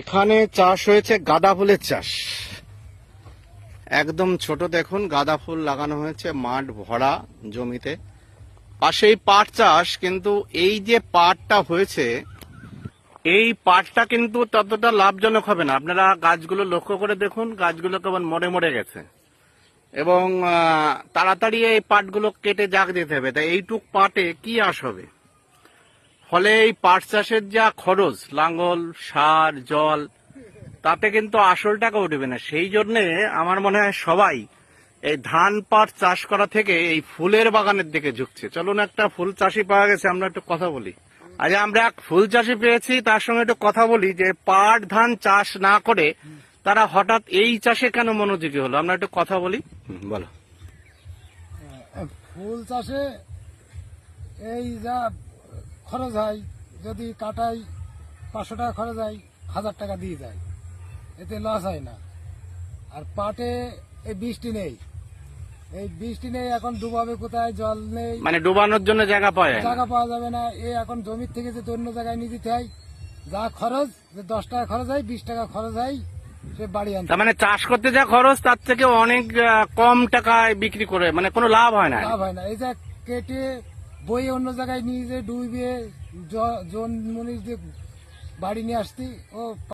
এখানে চাষ হয়েছে গাঁদা ফুলের চাষ। একদম ছোট দেখুন, গাঁদা ফুল লাগানো হয়েছে মাঠ ভরা জমিতে। পাশেই পাট চাষ, কিন্তু এই যে পাটটা হয়েছে, এই পাটটা কিন্তু ততটা লাভজনক হবে না। আপনারা গাছগুলো লক্ষ্য করে দেখুন, গাছগুলো কেমন মরে মরে গেছে। এবং তাড়াতাড়ি এই পাটগুলো কেটে জাগ দিতে হবে। তাই এইটুক পাটে কি আশ হবে? ফলে এই পাট চাষের যা খরচ লাঙ্গল সার জল তাতে কিন্তু আসল টাকা উঠবে না। সেই জন্যে আমার মনে হয় সবাই এই ধান পাট চাষ করা থেকে এই ফুলের বাগানের দিকে ঝুঁকছে। চলুন একটা ফুল চাষি পাওয়া গেছে আমরা একটু কথা বলি। আজ আমরা এক ফুল চাষি পেয়েছি তার সঙ্গে একটু কথা বলি যে পাট ধান চাষ না করে তারা হঠাৎ এই চাষে কেন মনোযোগী হলো? আমরা একটু কথা বলি। বলো। ফুল চাষে এই যা খরচ হয় যদি কাটাই পাঁচশো টাকা খরচ হয় হাজার টাকা দিয়ে যায়। এতে লস হয় না। আর পাটে এই বৃষ্টি নেই। এই বৃষ্টি নেই এখন ডুবাবে কোথায় জল নেই। মানে ডুবানোর জন্য জায়গা পায় না। জায়গা পাওয়া যাবে না। এ এখন জমির থেকে যে অন্য জায়গায় নিয়ে যেতে হয় যা খরচ যে দশ টাকা খরচ হয় বিশ টাকা খরচ হয় সে বাড়ি আনতে মানে চাষ করতে যা খরচ তার থেকে অনেক কম টাকায় বিক্রি করে মানে কোনো লাভ হয় না। লাভ হয় না। এই যে কেটে বই অন্য জায়গায় নিয়ে যে ডুবিয়ে জন মনির যে বাড়ি নিয়ে আসতি ও